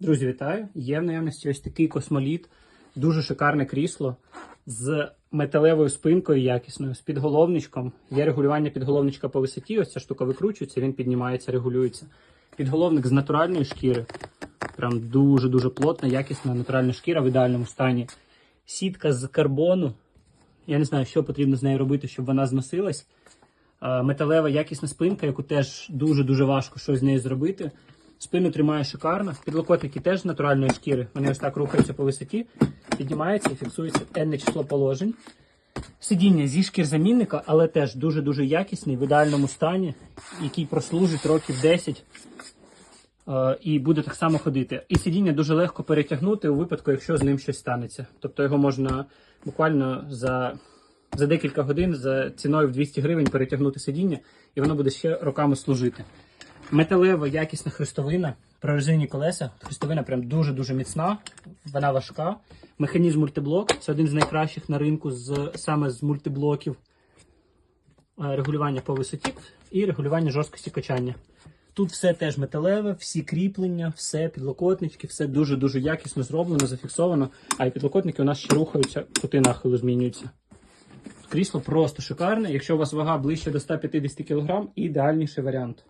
Друзі, вітаю! Є в наявності ось такий космоліт, дуже шикарне крісло з металевою спинкою якісною, з підголовничком. Є регулювання підголовничка по висоті. Ось ця штука викручується, він піднімається, регулюється. Підголовник з натуральної шкіри. Прям дуже-дуже плотна, якісна натуральна шкіра в ідеальному стані. Сітка з карбону. Я не знаю, що потрібно з нею робити, щоб вона зносилась. Металева якісна спинка, яку теж дуже-дуже важко щось з нею зробити. Спину тримає шикарно. Підлокотники теж натуральної шкіри. Вони ось так рухаються по висоті, піднімаються і фіксується енне число положень. Сидіння зі шкірзамінника, але теж дуже-дуже якісний, в ідеальному стані, який прослужить років 10 е, і буде так само ходити. І сидіння дуже легко перетягнути у випадку, якщо з ним щось станеться. Тобто його можна буквально за, за декілька годин за ціною в 200 гривень перетягнути сидіння, і воно буде ще роками служити. Металева якісна хрестовина, прорезинені колеса. Хрестовина прям дуже-дуже міцна, вона важка. Механізм мультиблок це один з найкращих на ринку з, саме з мультиблоків. Е, Регулювання по висоті і регулювання жорсткості качання. Тут все теж металеве, всі кріплення, все, підлокотнички, все дуже-дуже якісно зроблено, зафіксовано. А і підлокотники у нас ще рухаються, кути нахилу змінюються. Крісло просто шикарне. Якщо у вас вага ближче до 150 кг, ідеальніший варіант.